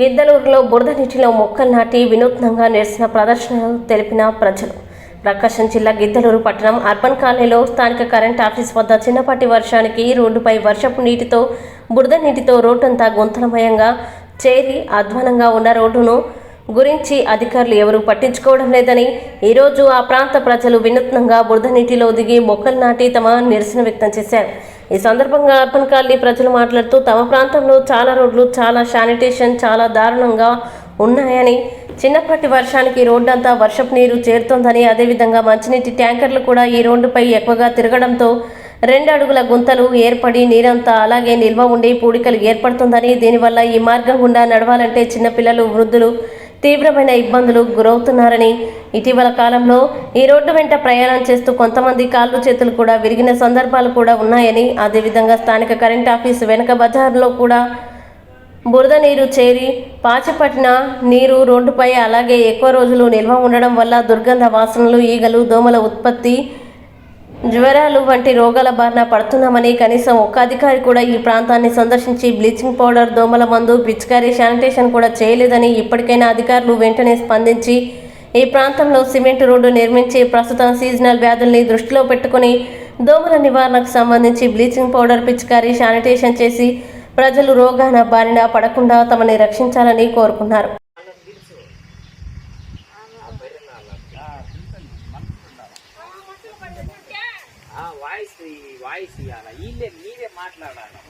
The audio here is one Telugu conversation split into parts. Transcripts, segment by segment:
గిద్దలూరులో బురద నీటిలో మొక్కలు నాటి వినూత్నంగా నిరసన ప్రదర్శనలు తెలిపిన ప్రజలు. ప్రకాశం జిల్లా గిద్దలూరు పట్టణం అర్బన్ కాలనీలో స్థానిక కరెంట్ ఆఫీస్ వద్ద చిన్నపాటి వర్షానికి రోడ్డుపై వర్షపు నీటితో బురద నీటితో రోడ్డంతా గుంతలమయంగా చేరి అధ్వానంగా ఉన్న రోడ్డును గురించి అధికారులు ఎవరూ పట్టించుకోవడం లేదని ఈరోజు ఆ ప్రాంత ప్రజలు వినూత్నంగా బురద నీటిలో దిగి మొక్కలు నాటి తమ నిరసన వ్యక్తం చేశారు. ఈ సందర్భంగా అర్బన్ కాలనీ ప్రజలు మాట్లాడుతూ తమ ప్రాంతంలో చాలా రోడ్లు చాలా శానిటేషన్ చాలా దారుణంగా ఉన్నాయని చిన్నప్పటి వర్షానికి రోడ్డంతా వర్షపు నీరు చేరుతోందని అదేవిధంగా మంచినీటి ట్యాంకర్లు కూడా ఈ రోడ్డుపై ఎక్కువగా తిరగడంతో రెండు అడుగుల గుంతలు ఏర్పడి నీరంతా అలాగే నిల్వ ఉండి పూడికలు ఏర్పడుతుందని దీనివల్ల ఈ మార్గం గుండా నడవాలంటే చిన్నపిల్లలు వృద్ధులు తీవ్రమైన ఇబ్బందులు గురవుతున్నారని ఇటీవల కాలంలో ఈ రోడ్డు వెంట ప్రయాణం చేస్తూ కొంతమంది కాళ్ళు చేతులు కూడా విరిగిన సందర్భాలు కూడా ఉన్నాయని అదేవిధంగా స్థానిక కరెంట్ ఆఫీస్ వెనక బజార్లో కూడా బురద నీరు చేరి పాచిపట్టిన నీరు రోడ్డుపై అలాగే ఎక్కువ రోజులు నిల్వ ఉండడం వల్ల దుర్గంధ వాసనలు ఈగలు దోమల ఉత్పత్తి జ్వరాలు వంటి రోగాల బారిన పడుతున్నామని కనీసం ఒక్క అధికారి కూడా ఈ ప్రాంతాన్ని సందర్శించి బ్లీచింగ్ పౌడర్ దోమల మందు పిచికారీ శానిటేషన్ కూడా చేయలేదని ఇప్పటికైనా అధికారులు వెంటనే స్పందించి ఈ ప్రాంతంలో సిమెంట్ రోడ్డు నిర్మించి ప్రస్తుతం సీజనల్ వ్యాధుల్ని దృష్టిలో పెట్టుకుని దోమల నివారణకు సంబంధించి బ్లీచింగ్ పౌడర్ పిచికారీ శానిటేషన్ చేసి ప్రజలు రోగాన బారిన పడకుండా తమని రక్షించాలని కోరుకున్నారు. వాళ్ళది వాయిస్ ఇవ్వాలా వీళ్ళే మీరే మాట్లాడాలా?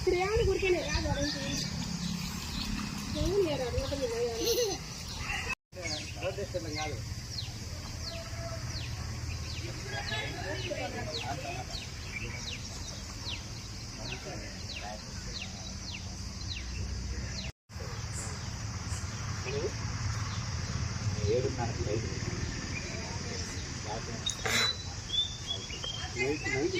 శ్రేయాన్ని గురికనే రాదు అదే కాదు ఏడున్నర ఐదు నైట్ నైట్.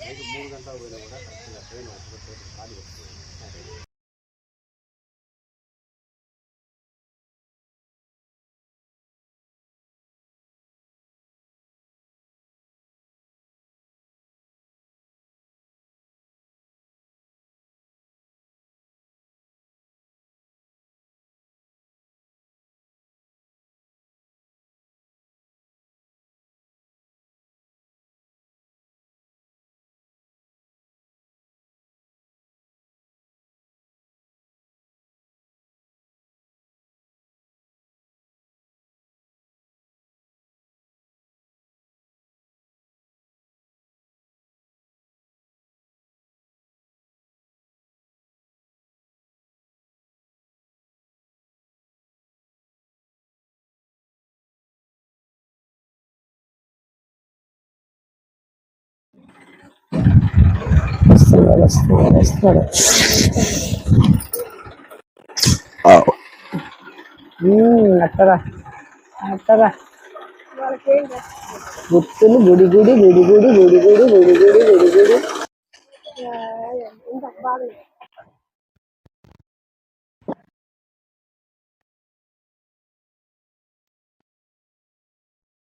నైట్ మూడు గంటల పోయినా కూడా కరెక్ట్గా ట్రైన్ వస్తుంది. ఖాళీ వస్తుంది అట్టరా అట్టరా గుర్తులు గుడి గుడి గుడి గుడి గుడి గుడి గుడి గుడి గుడి గుడి